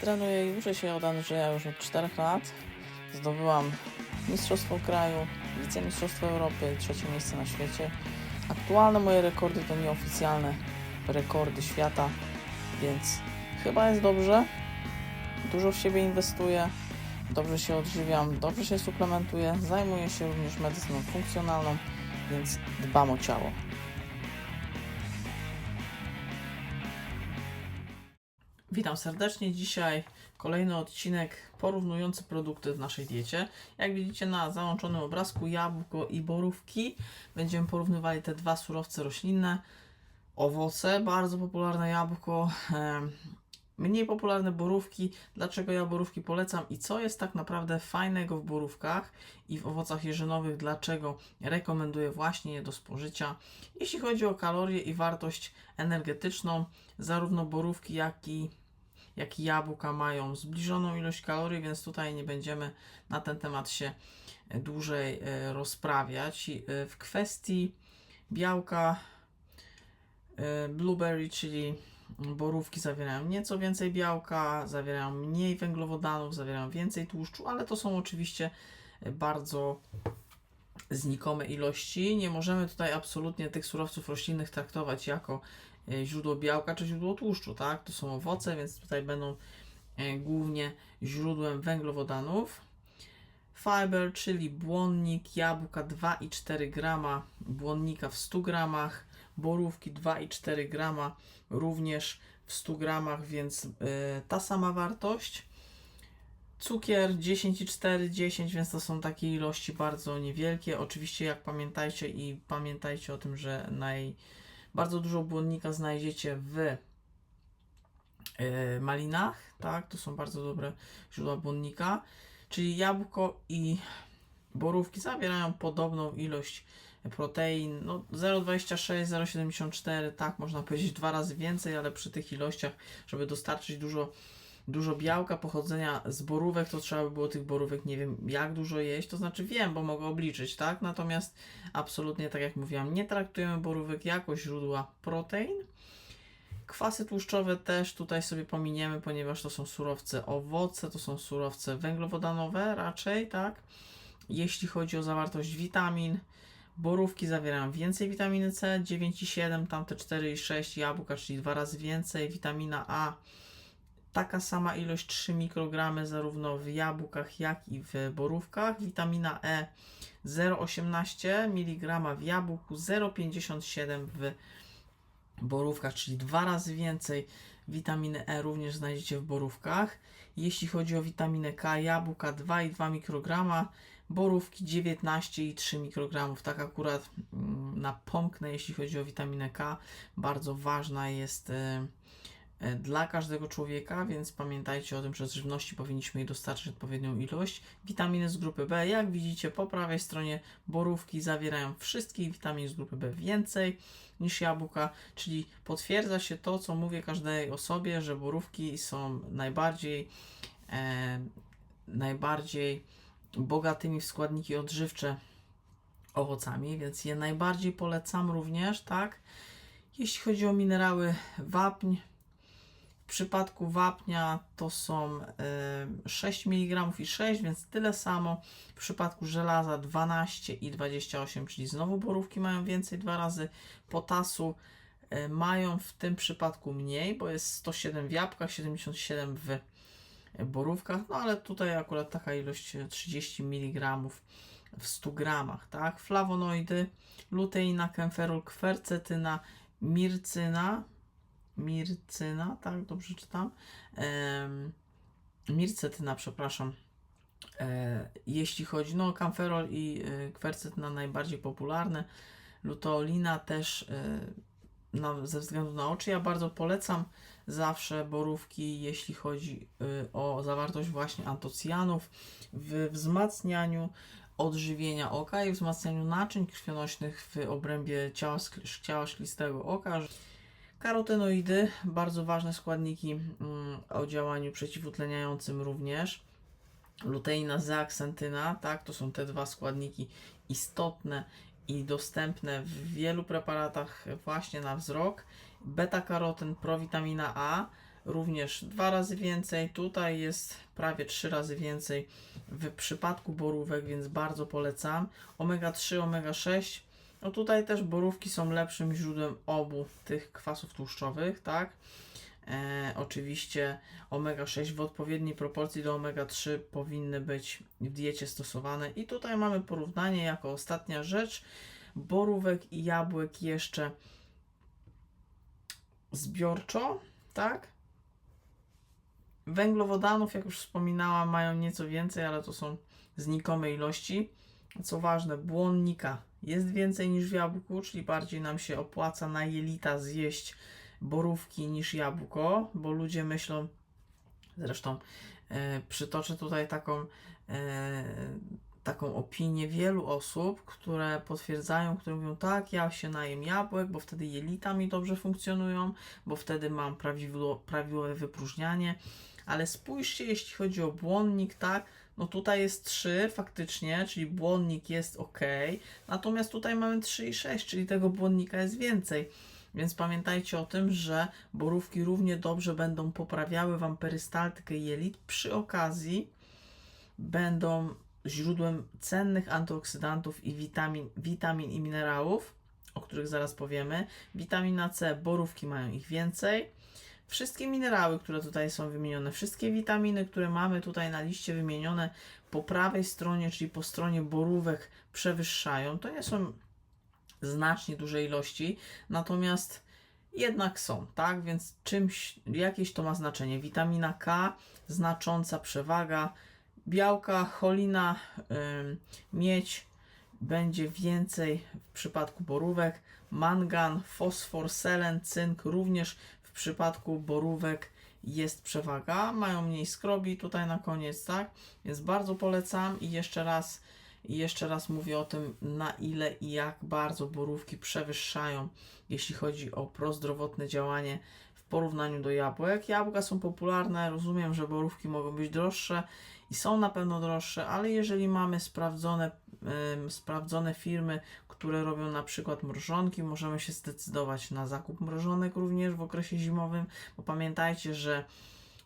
Trenuję i uczę się od Andrzeja już od 4 lat. Zdobyłam Mistrzostwo Kraju, Wicemistrzostwo Europy trzecie miejsce na świecie. Aktualne moje rekordy to nieoficjalne rekordy świata, więc chyba jest dobrze. Dużo w siebie inwestuję, dobrze się odżywiam, dobrze się suplementuję, zajmuję się również medycyną funkcjonalną, więc dbam o ciało. Witam serdecznie. Dzisiaj kolejny odcinek porównujący produkty w naszej diecie. Jak widzicie na załączonym obrazku jabłko i borówki. Będziemy porównywali te dwa surowce roślinne. Owoce, bardzo popularne jabłko, mniej popularne borówki. Dlaczego ja borówki polecam i co jest tak naprawdę fajnego w borówkach i w owocach jeżynowych, dlaczego rekomenduję właśnie je do spożycia. Jeśli chodzi o kalorie i wartość energetyczną, zarówno borówki, jak i, jak jabłka mają zbliżoną ilość kalorii, więc tutaj nie będziemy na ten temat się e, dłużej e, rozprawiać. E, W kwestii białka blueberry, czyli borówki zawierają nieco więcej białka, zawierają mniej węglowodanów, zawierają więcej tłuszczu, ale to są oczywiście bardzo znikome ilości. Nie możemy tutaj absolutnie tych surowców roślinnych traktować jako źródło białka czy źródło tłuszczu, tak? To są owoce, więc tutaj będą e, głównie źródłem węglowodanów. Fiber, czyli błonnik, jabłka 2,4 grama błonnika w 100 gramach, borówki 2,4 grama również w 100 gramach, więc e, ta sama wartość. Cukier 10,4, 10, więc to są takie ilości bardzo niewielkie. Oczywiście, jak pamiętajcie i pamiętajcie o tym, że naj, bardzo dużo błonnika znajdziecie w e, malinach, tak? To są bardzo dobre źródła błonnika. Czyli jabłko i borówki zawierają podobną ilość protein, no 0,26, 0,74, tak można powiedzieć dwa razy więcej, ale przy tych ilościach, żeby dostarczyć dużo, dużo białka pochodzenia z borówek, to trzeba by było tych borówek nie wiem jak dużo jeść, to znaczy wiem, bo mogę obliczyć, tak? Natomiast absolutnie, tak jak mówiłam, nie traktujemy borówek jako źródła protein. Kwasy tłuszczowe też tutaj sobie pominiemy, ponieważ to są surowce owoce, to są surowce węglowodanowe raczej, tak? Jeśli chodzi o zawartość witamin, borówki zawierają więcej witaminy C, 9,7, tamte 4,6, jabłka, czyli dwa razy więcej, witamina A, taka sama ilość 3 mikrogramy zarówno w jabłkach, jak i w borówkach, witamina E 0,18 mg w jabłku, 0,57 w borówkach, czyli dwa razy więcej witaminy E również znajdziecie w borówkach. Jeśli chodzi o witaminę K, jabłka 2,2 mikrograma, borówki 19,3 mikrogramów. Tak akurat mm, napomknę, jeśli chodzi o witaminę K, bardzo ważna jest e, dla każdego człowieka, więc pamiętajcie o tym, że z żywności powinniśmy jej dostarczyć odpowiednią ilość. Witaminy z grupy B, jak widzicie po prawej stronie borówki zawierają wszystkich witamin z grupy B więcej niż jabłka, czyli potwierdza się to, co mówię każdej osobie, że borówki są najbardziej e, najbardziej bogatymi w składniki odżywcze owocami, więc je najbardziej polecam również, tak? Jeśli chodzi o minerały wapń, w przypadku wapnia to są e, 6 mg i 6, więc tyle samo. W przypadku żelaza 12 i 28, czyli znowu borówki mają więcej dwa razy. Potasu e, mają w tym przypadku mniej, bo jest 107 w jabłkach, 77 w borówkach, no ale tutaj akurat taka ilość 30 mg w 100 gramach, tak? Flawonoidy, luteina, kemferol, kwercetyna, mircyna, mircyna, tak? Dobrze czytam? Mircetyna, przepraszam. E, jeśli chodzi, no kamferol i e, kwercetyna najbardziej popularne, luteolina też e, na, ze względu na oczy. Ja bardzo polecam zawsze borówki, jeśli chodzi o zawartość właśnie antocjanów w wzmacnianiu odżywienia oka i wzmacnianiu naczyń krwionośnych w obrębie ciała, ciała szklistego oka. Karotenoidy, bardzo ważne składniki mm, o działaniu przeciwutleniającym również. Luteina, zeaksentyna, tak, to są te dwa składniki istotne i dostępne w wielu preparatach właśnie na wzrok. Beta-karoten, prowitamina A również dwa razy więcej. Tutaj jest prawie trzy razy więcej w przypadku borówek, więc bardzo polecam. Omega 3, omega 6. No tutaj też borówki są lepszym źródłem obu tych kwasów tłuszczowych, tak? E, oczywiście omega 6 w odpowiedniej proporcji do omega 3 powinny być w diecie stosowane. I tutaj mamy porównanie jako ostatnia rzecz borówek i jabłek jeszcze zbiorczo, tak? Węglowodanów, jak już wspominałam, mają nieco więcej, ale to są znikome ilości. Co ważne, błonnika jest więcej niż w jabłku, czyli bardziej nam się opłaca na jelita zjeść borówki niż jabłko, bo ludzie myślą, zresztą e, przytoczę tutaj taką, e, taką opinię wielu osób, które potwierdzają, które mówią tak, ja się najem jabłek, bo wtedy jelita mi dobrze funkcjonują, bo wtedy mam prawidło, prawidłowe wypróżnianie, ale spójrzcie, jeśli chodzi o błonnik, tak, no tutaj jest 3 faktycznie, czyli błonnik jest ok, natomiast tutaj mamy 3 i 6, czyli tego błonnika jest więcej. Więc pamiętajcie o tym, że borówki równie dobrze będą poprawiały Wam perystaltykę jelit. Przy okazji będą źródłem cennych antyoksydantów i witamin, witamin i minerałów, o których zaraz powiemy. Witamina C, borówki mają ich więcej. Wszystkie minerały, które tutaj są wymienione, wszystkie witaminy, które mamy tutaj na liście wymienione po prawej stronie, czyli po stronie borówek, przewyższają. To nie są znacznie duże ilości, natomiast jednak są, tak? Więc czymś, jakieś to ma znaczenie. Witamina K, znacząca przewaga, białka, cholina, ym, miedź, będzie więcej w przypadku borówek, mangan, fosfor, selen, cynk, również przypadku borówek jest przewaga, mają mniej skrobi tutaj na koniec, tak? Więc bardzo polecam i jeszcze raz i jeszcze raz mówię o tym, na ile i jak bardzo borówki przewyższają, jeśli chodzi o prozdrowotne działanie porównaniu do jabłek. Jabłka są popularne, rozumiem, że borówki mogą być droższe i są na pewno droższe, ale jeżeli mamy sprawdzone, ym, sprawdzone firmy, które robią na przykład mrożonki, możemy się zdecydować na zakup mrożonek również w okresie zimowym, bo pamiętajcie, że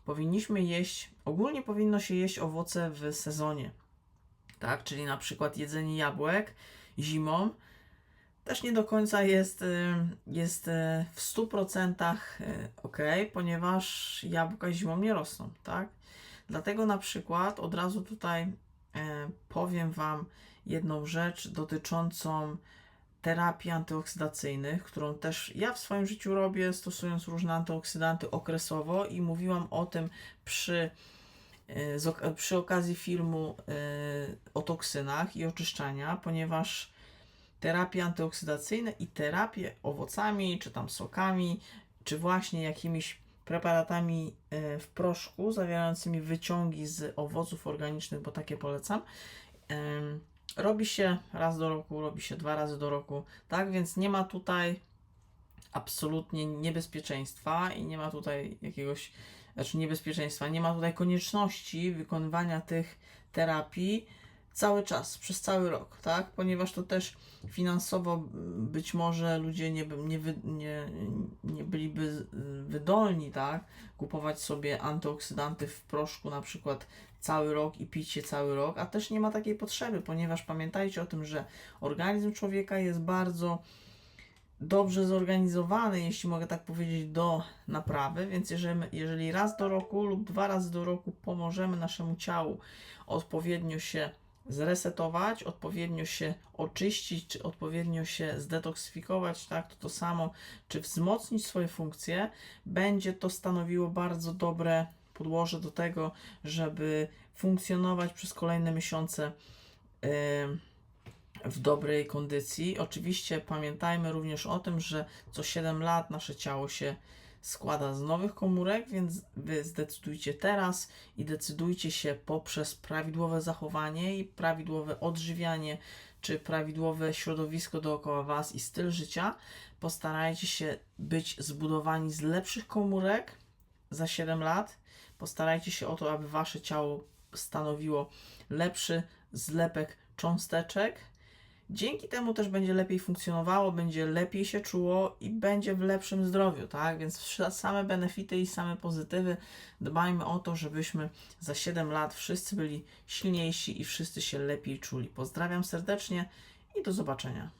powinniśmy jeść, ogólnie powinno się jeść owoce w sezonie tak? Czyli na przykład jedzenie jabłek zimą też nie do końca jest, y, jest y, w 100% y, ok, ponieważ jabłka zimą nie rosną, tak? Dlatego na przykład od razu tutaj powiem Wam jedną rzecz dotyczącą terapii antyoksydacyjnych, którą też ja w swoim życiu robię, stosując różne antyoksydanty okresowo i mówiłam o tym przy E, przy okazji filmu e, o toksynach i oczyszczania, ponieważ terapie antyoksydacyjne i terapie owocami, czy tam sokami, czy właśnie jakimiś preparatami e, w proszku zawierającymi wyciągi z owoców organicznych, bo takie polecam. Robi się raz do roku, robi się dwa razy do roku, tak więc nie ma tutaj absolutnie niebezpieczeństwa i nie ma tutaj jakiegoś znaczy niebezpieczeństwa. Nie ma tutaj konieczności wykonywania tych terapii cały czas, przez cały rok, tak? Ponieważ to też finansowo być może ludzie nie, nie, nie, nie byliby wydolni, tak? Kupować sobie antyoksydanty w proszku na przykład cały rok i pić je cały rok, a też nie ma takiej potrzeby, ponieważ pamiętajcie o tym, że organizm człowieka jest bardzo dobrze zorganizowany, jeśli mogę tak powiedzieć, do naprawy, więc jeżeli, jeżeli raz do roku lub dwa razy do roku pomożemy naszemu ciału odpowiednio się zresetować, odpowiednio się oczyścić, czy odpowiednio się zdetoksyfikować, tak, to to samo, czy wzmocnić swoje funkcje, będzie to stanowiło bardzo dobre podłoże do tego, żeby funkcjonować przez kolejne miesiące. W dobrej kondycji. Oczywiście pamiętajmy również o tym, że co 7 lat nasze ciało się składa z nowych komórek, więc wy zdecydujcie teraz i decydujcie się poprzez prawidłowe zachowanie i prawidłowe odżywianie, czy prawidłowe środowisko dookoła Was i styl życia. Postarajcie się być zbudowani z lepszych komórek za 7 lat. Postarajcie się o to, aby Wasze ciało stanowiło lepszy zlepek cząsteczek Dzięki temu też będzie lepiej funkcjonowało, będzie lepiej się czuło i będzie w lepszym zdrowiu, tak? Więc same benefity i same pozytywy. Dbajmy o to, żebyśmy za 7 lat wszyscy byli silniejsi i wszyscy się lepiej czuli. Pozdrawiam serdecznie i do zobaczenia.